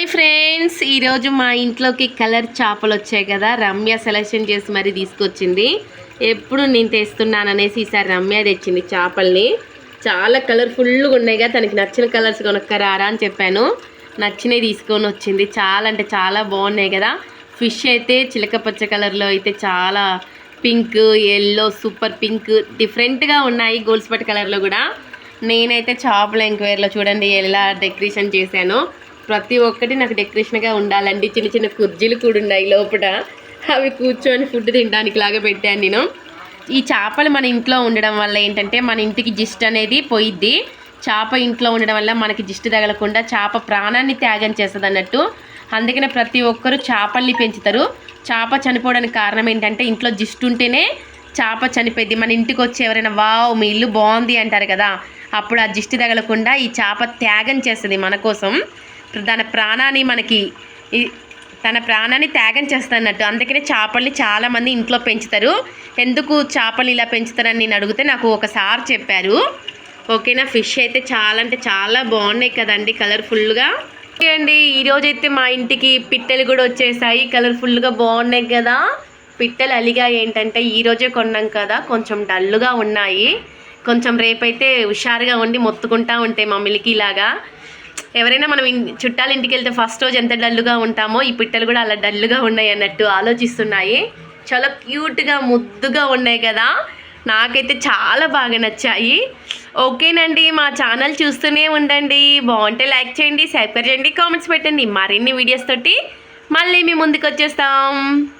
Hi friends ఈరోజు మా ఇంట్లోకి కలర్ చేపలు వచ్చాయి కదా. రమ్య సెలెక్షన్ చేసి మరి తీసుకొచ్చింది. ఎప్పుడు నేను తెస్తున్నాను అనేసి ఈసారి రమ్య తెచ్చింది చేపల్ని. చాలా కలర్ఫుల్గా ఉన్నాయి కదా. తనకి నచ్చిన కలర్స్ కొనుక్కరారా అని చెప్పాను. నచ్చినవి తీసుకొని వచ్చింది. చాలా అంటే చాలా బాగున్నాయి కదా. ఫిష్ అయితే చిలక పచ్చ కలర్లో అయితే చాలా పింక్ ఎల్లో సూపర్ పింక్ డిఫరెంట్గా ఉన్నాయి గోల్స్పట్ కలర్లో కూడా. నేనైతే చేపల ఎంక్వైరీలో చూడండి ఎలా డెకరేషన్ చేశాను. ప్రతి ఒక్కటి నాకు డెకరేషన్గా ఉండాలండి. చిన్న చిన్న కుర్జీలు కూడా ఉన్నాయి లోపల. అవి కూర్చొని ఫుడ్ తినడానికి లాగా పెట్టాను నేను. ఈ చేపలు మన ఇంట్లో ఉండడం వల్ల ఏంటంటే మన ఇంటికి జిస్ట్ అనేది పోయిద్ది. చేప ఇంట్లో ఉండడం వల్ల మనకి జిస్ట్ తగలకుండా చేప ప్రాణాన్ని త్యాగం చేస్తుంది అన్నట్టు. అందుకనే ప్రతి ఒక్కరూ చేపల్ని పెంచుతారు. చేప చనిపోవడానికి కారణం ఏంటంటే ఇంట్లో జిస్ట్ ఉంటేనే చేప చనిపోయింది మన ఇంటికి వచ్చి ఎవరైనా వావ్ మీ ఇల్లు బాగుంది అంటారు కదా అప్పుడు ఆ జిష్టి తగలకుండా ఈ చేప త్యాగం చేస్తుంది మన కోసం. తన ప్రాణాన్ని మనకి తన ప్రాణాన్ని త్యాగం చేస్తున్నట్టు. అందుకనే చేపల్ని చాలామంది ఇంట్లో పెంచుతారు. ఎందుకు చేపలు ఇలా పెంచుతారని నేను అడిగితే నాకు ఒకసారి చెప్పారు. ఓకేనా? ఫిష్ అయితే చాలా అంటే చాలా బాగున్నాయి కదండి కలర్ఫుల్గా. ఓకే అండి ఈరోజు అయితే మా ఇంటికి పిట్టలు కూడా వచ్చేసాయి కలర్ఫుల్గా బాగున్నాయి కదా. పిట్టలు అలిగా ఏంటంటే ఈ రోజే కొన్నాం కదా కొంచెం డల్లుగా ఉన్నాయి. కొంచెం రేపైతే హుషారుగా ఉండి మొత్తుకుంటా ఉంటాయి మా మిల్కీలాగా. ఎవరైనా మనం చుట్టాల ఇంటికి వెళ్తే ఫస్ట్ రోజు ఎంత డల్లుగా ఉంటామో ఈ పిట్టలు కూడా అలా డల్లుగా ఉన్నాయి అన్నట్టు ఆలోచిస్తున్నాయి. చాలా క్యూట్గా ముద్దుగా ఉన్నాయి కదా. నాకైతే చాలా బాగా నచ్చాయి. ఓకేనండి మా ఛానల్ చూస్తూనే ఉండండి. బాగుంటే లైక్ చేయండి సబ్స్క్రైబ్ చేయండి కామెంట్స్ పెట్టండి. మరిన్ని వీడియోస్ తోటి మళ్ళీ మీ ముందుకు వచ్చేస్తాం